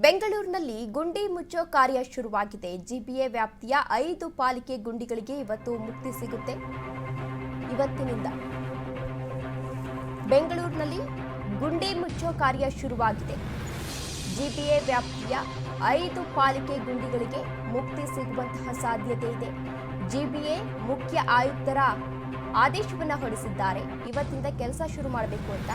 ಬೆಂಗಳೂರಿನಲ್ಲಿ ಗುಂಡಿ ಮುಚ್ಚೋ ಕಾರ್ಯ ಶುರುವಾಗಿದೆ. ಜಿಬಿಎ ವ್ಯಾಪ್ತಿಯ ಐದು ಪಾಲಿಕೆ ಗುಂಡಿಗಳಿಗೆ ಇವತ್ತು ಮುಕ್ತಿ ಸಿಗುತ್ತೆ. ಇವತ್ತಿನಿಂದ ಬೆಂಗಳೂರಿನಲ್ಲಿ ಗುಂಡಿ ಮುಚ್ಚೋ ಕಾರ್ಯ ಶುರುವಾಗಿದೆ. ಜಿಬಿಎ ವ್ಯಾಪ್ತಿಯ ಐದು ಪಾಲಿಕೆ ಗುಂಡಿಗಳಿಗೆ ಮುಕ್ತಿ ಸಿಗುವಂತಹ ಸಾಧ್ಯತೆ ಇದೆ. ಜಿಬಿಎ ಮುಖ್ಯ ಆಯುಕ್ತರ ಆದೇಶವನ್ನ ಹೊರಡಿಸಿದ್ದಾರೆ. ಇವತ್ತಿಂದ ಕೆಲಸ ಶುರು ಮಾಡಬೇಕು ಅಂತ.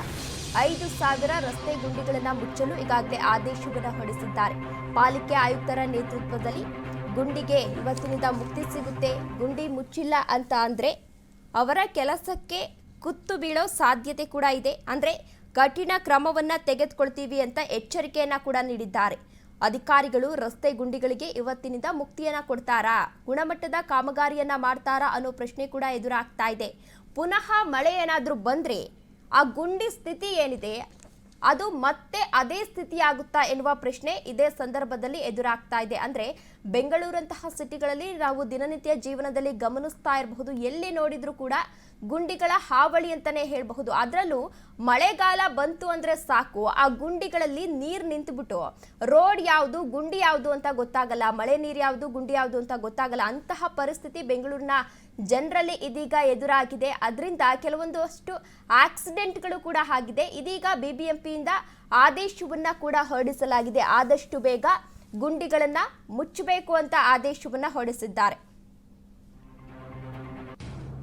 ಐದು ಸಾವಿರ ರಸ್ತೆ ಗುಂಡಿಗಳನ್ನು ಮುಚ್ಚಲು ಈಗಾಗಲೇ ಆದೇಶವನ್ನ ಹೊರಡಿಸಿದ್ದಾರೆ. ಪಾಲಿಕೆ ಆಯುಕ್ತರ ನೇತೃತ್ವದಲ್ಲಿ ಗುಂಡಿಗೆ ಇವತ್ತಿನಿಂದ ಮುಕ್ತಿ ಸಿಗುತ್ತೆ. ಗುಂಡಿ ಮುಚ್ಚಿಲ್ಲ ಅಂತ ಅಂದ್ರೆ ಅವರ ಕೆಲಸಕ್ಕೆ ಕುತ್ತು ಬೀಳೋ ಸಾಧ್ಯತೆ ಕೂಡ ಇದೆ. ಅಂದ್ರೆ ಕಠಿಣ ಕ್ರಮವನ್ನ ತೆಗೆದುಕೊಳ್ತೀವಿ ಅಂತ ಎಚ್ಚರಿಕೆಯನ್ನು ಕೂಡ ನೀಡಿದ್ದಾರೆ. ಅಧಿಕಾರಿಗಳು ರಸ್ತೆ ಗುಂಡಿಗಳಿಗೆ ಇವತ್ತಿನಿಂದ ಮುಕ್ತಿಯನ್ನ ಕೊಡ್ತಾರಾ? ಗುಣಮಟ್ಟದ ಕಾಮಗಾರಿಯನ್ನ ಮಾಡ್ತಾರಾ ಅನ್ನೋ ಪ್ರಶ್ನೆ ಕೂಡ ಎದುರಾಗ್ತಾ ಇದೆ. ಪುನಃ ಮಳೆ ಏನಾದರೂ ಬಂದ್ರೆ ಆ ಗುಂಡಿ ಸ್ಥಿತಿ ಏನಿದೆ? ಅದು ಮತ್ತೆ ಅದೇ ಸ್ಥಿತಿಯಾಗುತ್ತಾ ಎನ್ನುವ ಪ್ರಶ್ನೆ ಇದೇ ಸಂದರ್ಭದಲ್ಲಿ ಎದುರಾಗ್ತಾ ಇದೆ. ಅಂದ್ರೆ ಬೆಂಗಳೂರಂತಹ ಸಿಟಿಗಳಲ್ಲಿ ನಾವು ದಿನನಿತ್ಯ ಜೀವನದಲ್ಲಿ ಗಮನಿಸ್ತಾ ಇರಬಹುದು. ಎಲ್ಲಿ ನೋಡಿದ್ರೂ ಕೂಡ ಗುಂಡಿಗಳ ಹಾವಳಿ ಅಂತಾನೆ ಹೇಳಬಹುದು. ಅದರಲ್ಲೂ ಮಳೆಗಾಲ ಬಂತು ಅಂದ್ರೆ ಸಾಕು. ಆ ಗುಂಡಿಗಳಲ್ಲಿ ನೀರು ನಿಂತುಬಿಟ್ಟು ರೋಡ್ ಯಾವುದು, ಗುಂಡಿ ಯಾವುದು ಅಂತ ಗೊತ್ತಾಗಲ್ಲ. ಮಳೆ ನೀರು ಯಾವುದು, ಗುಂಡಿ ಯಾವುದು ಅಂತ ಗೊತ್ತಾಗಲ್ಲ. ಅಂತಹ ಪರಿಸ್ಥಿತಿ ಬೆಂಗಳೂರಿನ ಜನರಲ್ಲಿ ಇದೀಗ ಎದುರಾಗಿದೆ. ಅದರಿಂದ ಕೆಲವೊಂದಷ್ಟು ಆಕ್ಸಿಡೆಂಟ್ಗಳು ಕೂಡ ಆಗಿದೆ. ಇದೀಗ ಬಿಬಿಎಂಪಿಯಿಂದ ಆದೇಶವನ್ನ ಕೂಡ ಹೊರಡಿಸಲಾಗಿದೆ. ಆದಷ್ಟು ಬೇಗ ಗುಂಡಿಗಳನ್ನ ಮುಚ್ಚಬೇಕು ಅಂತ ಆದೇಶವನ್ನ ಹೊರಡಿಸಿದ್ದಾರೆ.